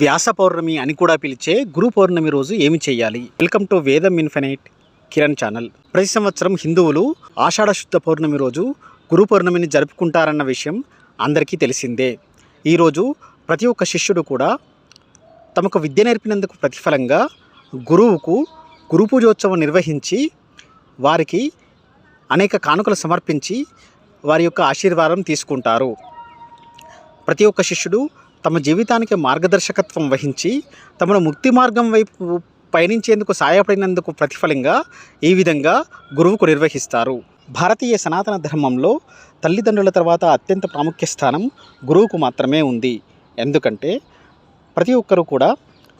వ్యాస పౌర్ణమి అని కూడా పిలిచే గురు పౌర్ణమి రోజు ఏమి చేయాలి? Welcome to Vedam infinite Kiran channel. ప్రతి సంవత్సరం హిందువులు ఆషాఢ శుద్ధ పౌర్ణమి రోజు గురు పౌర్ణమిని జరుపుకుంటారన్న విషయం అందరికీ తెలిసిందే. ఈరోజు ప్రతి ఒక్క శిష్యుడు కూడా తమకు విద్య నేర్పినందుకు ప్రతిఫలంగా గురువుకు గురు పూజోత్సవం నిర్వహించి వారికి అనేక కానుకలు సమర్పించి వారి యొక్క ఆశీర్వాదం తీసుకుంటారు. ప్రతి ఒక్క శిష్యుడు తమ జీవితానికి మార్గదర్శకత్వం వహించి తమను ముక్తి మార్గం వైపు పయనించేందుకు సహాయపడినందుకు ప్రతిఫలంగా ఈ విధంగా గురువుకు నిర్వహిస్తారు. భారతీయ సనాతన ధర్మంలో తల్లిదండ్రుల తర్వాత అత్యంత ప్రాముఖ్య స్థానం గురువుకు మాత్రమే ఉంది. ఎందుకంటే ప్రతి ఒక్కరూ కూడా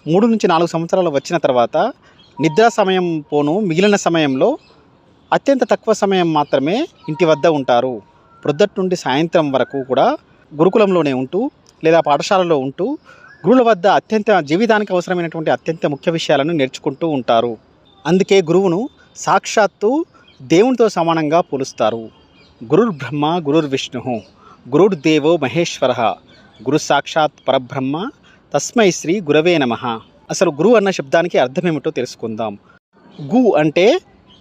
మూడు నుంచి నాలుగు సంవత్సరాలు వచ్చిన తర్వాత నిద్ర సమయం పోను మిగిలిన సమయంలో అత్యంత తక్కువ సమయం మాత్రమే ఇంటి వద్ద ఉంటారు. ప్రొద్దటి నుండి సాయంత్రం వరకు కూడా గురుకులంలోనే ఉంటూ లేదా పాఠశాలలో ఉంటూ గురువుల వద్ద అత్యంత జీవితానికి అవసరమైనటువంటి అత్యంత ముఖ్య విషయాలను నేర్చుకుంటూ ఉంటారు. అందుకే గురువును సాక్షాత్తు దేవునితో సమానంగా పోలుస్తారు. గురుర్ బ్రహ్మ గురుర్ విష్ణు గురుర్ దేవో మహేశ్వర. గురు సాక్షాత్ పరబ్రహ్మ తస్మై శ్రీ గురవే నమ. అసలు గురువు అన్న శబ్దానికి అర్థమేమిటో తెలుసుకుందాం. గు అంటే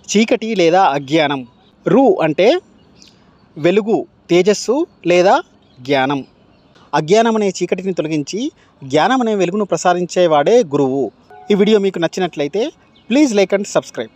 చీకటి లేదా అజ్ఞానం. రు అంటే వెలుగు తేజస్సు లేదా జ్ఞానం. అజ్ఞానం అనే చీకటిని తొలగించి జ్ఞానం అనే వెలుగును ప్రసారించేవాడే గురువు. ఈ వీడియో మీకు నచ్చినట్లయితే ప్లీజ్ లైక్ అండ్ సబ్స్క్రైబ్.